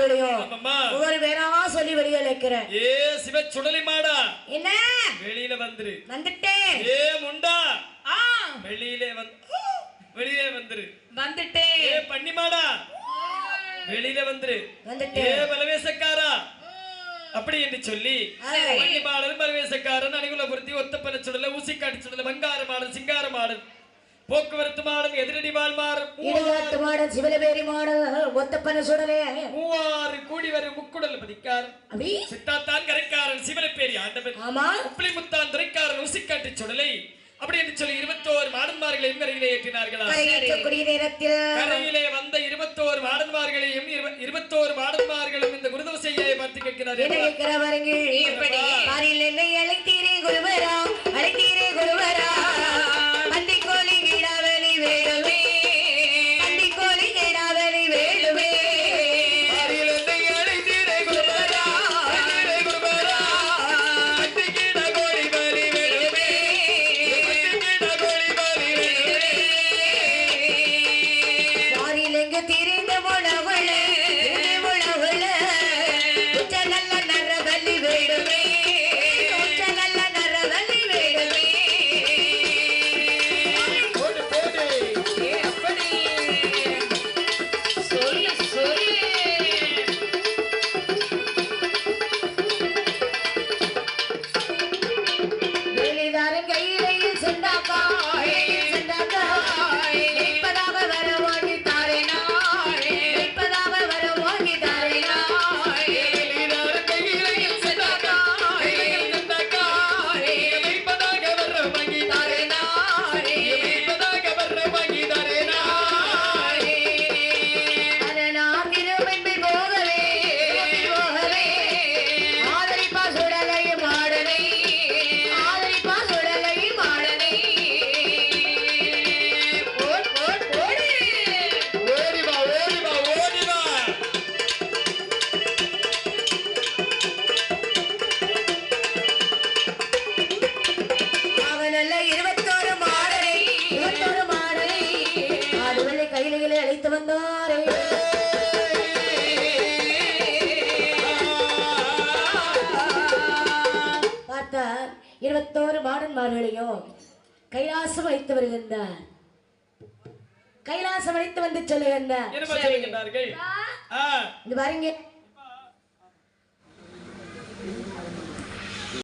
மாடன்மார்களையும் ஆமாம்மா. ஒவ்வொரு பேரா சொல்லி வெளியே வைக்கிறேன் ஏ சிவ சுடலி மாடா. என்ன? வெளியில வந்துரு. வந்துட்டேன் ஏ முண்டா. ஆ. வெளியிலே வந்து வெளியிலே வந்துரு. வந்துட்டேன் ஏ பண்ணி மாடா. வெளியில வந்துரு. ஏ வந்துட்டேன் பலவேசக்காரா. அப்படி என்று சொல்லி சரி. பண்ணி மாடல் பலவேசக்காரன் அணிகுல பொருத்தி ஒத்தப்பன சுடல ஊசிக்காட்டி சுடல வங்கார மாடல் சிங்கார மாடல் போக்குவரத்து மாடல் எதிரடி மாறும் இருபத்து மாடல் சிவலபேரி மாடல் ஒத்தப்பன சுடலே. மூவாறு கூடி வரும் முக்குடல் பதிக்காரன் அப்படி? சித்தாத்தான் கரைக்காரன் சிவலப்பேரி ஆண்டவன். ஆமா? உப்பிலி முத்தான் துரைக்காரன் ஊசிக்காட்டி சுடலை. அப்படி என்று சொல்லி இருபத்தோரு மாடன்மார்களையும் கரையிலே ஏற்றினார்களா? நேரத்தில். கரையிலே வந்த இருபத்தோரு மாடன்மார்களையும் இருப- இருபத்தோரு மாடன்மார்களும் இந்த குருதவசையை பார்த்து என்ன கேட்கிறார்கள் திரிந்த முழகுள்ள திரிந்த உச்ச நல்ல நரவலி வேடுமே. கையிலே அழைத்து வந்தாரே. பார்த்தார் இருபத்தோரு மாடன்மார்களையும் கைலாசம் அழைத்து வருகின்றார். கைலாசம் அழைத்து வந்து சொல்லுகின்றார். என்ன சொல்லுகின்றார்கள்? ஆ, இது பாருங்க.